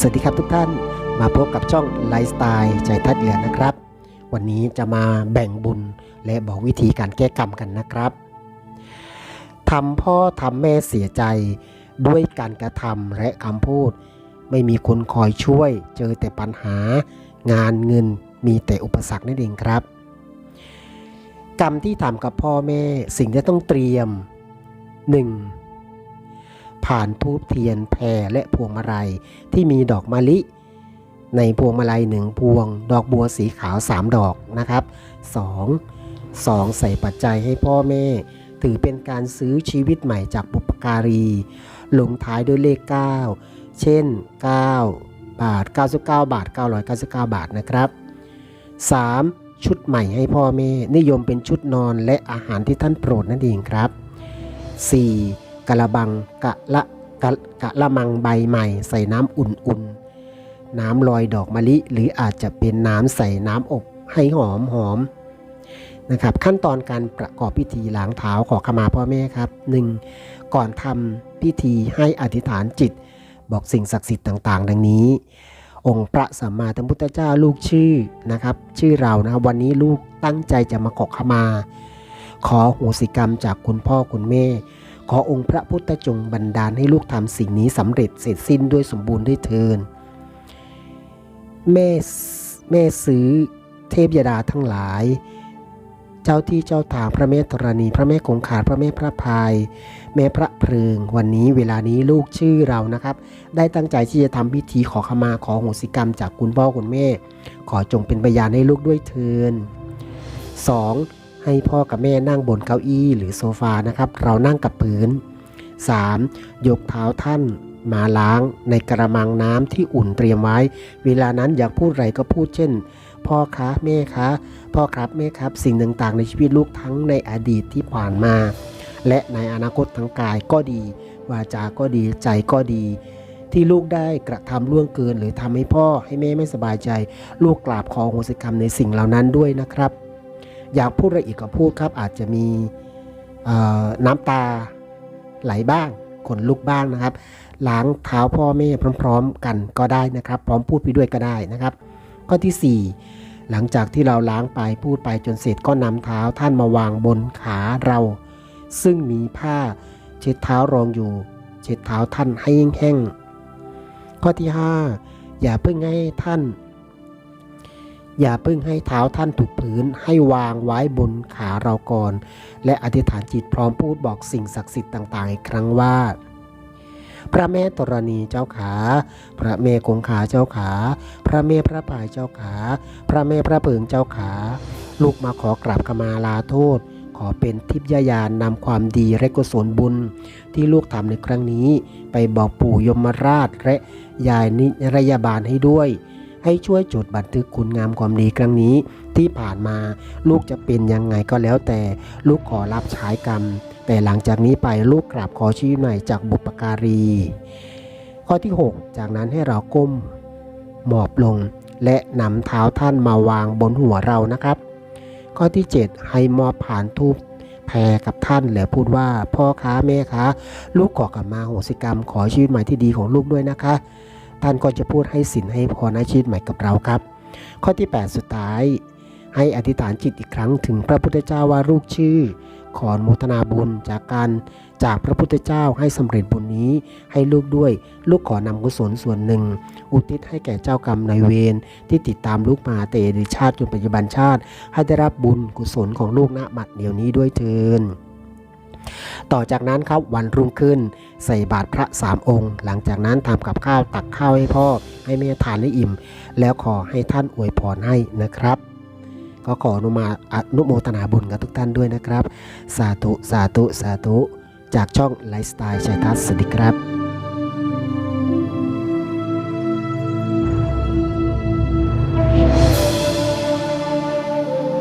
สวัสดีครับทุกท่านมาพบกับช่องไลฟ์สไตล์ใจทัดเหลือนะครับ วันนี้จะมาแบ่งบุญและบอกวิธีการแก้กรรมกันนะครับทำพ่อทำแม่เสียใจด้วยการกระทำและคำพูด ไม่มีคนคอยช่วย เจอแต่ปัญหา งานเงินมีแต่อุปสรรคนั่นเองครับ กรรมที่ทำกับพ่อแม่สิ่งที่ต้องเตรียม 1. ผ่านทูบเทียนแพรและพวงมาลัย ที่มีดอกมะลิ ในพวงมาลัยหนึ่งพวง ดอกบัวสีขาว 3 ดอกนะครับ 2. 2. ใส่ปัจจัยให้พ่อแม่ ถือเป็นการซื้อชีวิตใหม่จากบุปการี ลงท้ายด้วยเลข 9 เช่น 9 บาท 99 บาท 999 บาทนะครับ 3. ชุดใหม่ให้พ่อแม่นิยมเป็นชุดนอนและอาหารที่ท่านโปรดนั่นเองครับ 4. กะละบังกะละกะกะละมังใบใหม่ ใส่น้ำอุ่นๆ น้ำลอยดอกมะลิ หรืออาจจะเป็นน้ำใส่น้ำอบให้หอมหอมนะครับ ขั้นตอนการประกอบพิธีล้างเท้าขอขมาพ่อแม่ครับ 1. ก่อนทำพิธีให้อธิษฐานจิต บอกสิ่งศักดิ์สิทธิ์ต่างๆ ดังนี้ องค์พระสัมมาสัมพุทธเจ้าลูกชื่อนะครับ ชื่อเรานะครับวันนี้ลูกตั้งใจจะมาขอขมา ขอโหสิกรรมจากคุณพ่อคุณแม่ ขอองค์พระพุทธจงบันดาลให้ลูกทำสิ่งนี้สำเร็จเสร็จสิ้นด้วยสมบูรณ์ด้วยเทินแม่แม่ซื้อเทพยดาทั้งหลาย เจ้าที่เจ้าทางพระแม่ธรณี พระแม่คงคาพระแม่พระพาย แม่พระเพลิง วันนี้เวลานี้ลูกชื่อเรานะครับ ได้ตั้งใจที่จะทำพิธีขอขมาขอโหสิกรรมจากคุณพ่อคุณแม่ ขอจงเป็นพยานให้ลูกด้วยเทิน 2. ให้พ่อกับแม่นั่งบนเก้าอี้หรือโซฟานะครับ เรานั่งกับพื้น 3. ยกเท้าท่านมาล้างในกระมังน้ำที่อุ่นเตรียมไว้ เวลานั้นอยากพูดอะไรก็พูดเช่น พ่อคะแม่คะพ่อครับแม่ครับ สิ่งต่างๆ ในชีวิตลูกทั้งในอดีตที่ผ่านมา และในอนาคตทั้งกายก็ดี วาจา ก็ดีใจก็ดี ที่ลูกได้กระทำล่วงเกิน หรือทำให้พ่อให้แม่ไม่สบายใจ ลูกกราบขอโหสิกรรมในสิ่งเหล่านั้นด้วยนะครับ อยากพูดอะไรอีกก็พูดครับ อาจจะมีน้ำตาไหลบ้างขนลุกบ้างนะครับ ล้างเท้าพ่อแม่พร้อม ๆ กันก็ได้นะครับ พร้อมพูดไปด้วยก็ได้นะครับ ข้อที่ 4 หลังจากที่เราล้างไปพูดไปจนเสร็จก็นำเท้าท่านมาวางบนขาเรา ซึ่งมีผ้าเช็ดเท้ารองอยู่ เช็ดเท้าท่านให้แห้งๆข้อที่ 5 อย่าเพิ่งให้ท่าน อย่าเพิ่งให้เท้าท่านถูกพื้นให้วางไว้บนขาเราก่อน และอธิษฐานจิตพร้อมพูดบอกสิ่งศักดิ์สิทธิ์ต่างๆ อีกครั้งว่า พระแม่ธรณีเจ้าขา พระแม่คงคาเจ้าขา พระแม่พระพายเจ้าขา พระแม่พระเพิงเจ้าขา ลูกมาขอกราบขมาลาโทษขอเป็นทิพยายานนำความดีและกุศลบุญ ที่ลูกทำในครั้งนี้ ไปบอกปู่ยมราชและยายนิรยาบาลให้ด้วย ให้ช่วยจดบันทึกคุณงามความดีครั้งนี้ ที่ผ่านมาลูกจะเป็นยังไงก็แล้วแต่ลูกขอรับใช้กรรม แต่หลังจากนี้ไปลูกกราบขอชีวิตใหม่จากบุปการี ข้อที่ 6 จากนั้นให้เราก้มหมอบลง และนำเท้าท่านมาวางบนหัวเรานะครับ ข้อที่ 7 ให้มอบผ่านทูปแพรกับท่านและพูดว่าพ่อค้าแม่ค้าลูกขอกลับมาโหสิกรรม ขอชีวิตใหม่ที่ดีของลูกด้วยนะคะ ท่านก็จะพูดให้สินให้พรในชีวิตใหม่กับเราครับ ข้อที่ 8 สุดท้าย ให้อธิษฐานจิตอีกครั้งถึงพระพุทธเจ้าว่าลูกชื่อ ขออนุโมทนาบุญจากการจากพระพุทธเจ้าให้สำเร็จบุญนี้ ให้ลูกด้วย ลูกขอนำกุศลส่วนหนึ่ง อุทิศให้แก่เจ้ากรรมนายเวรที่ติดตามลูกมาแต่อดีตชาติจนปัจจุบันชาติ ให้ได้รับบุญกุศลของลูกณบัดเดี๋ยวนี้ด้วยเทิน ต่อจากนั้นครับวันรุ่งขึ้น ใส่บาตรพระสามองค์ หลังจากนั้นทำกับข้าวตักข้าวให้พ่อให้แม่ทานให้อิ่ม แล้วขอให้ท่านอวยพรให้นะครับ ก็ขออนุมาอนุโมทนาบุญกับทุกท่านด้วยนะครับ สาธุสาธุสาธุ จากช่องไลฟ์สไตล์ชัยทัศน์สวัสดีครับ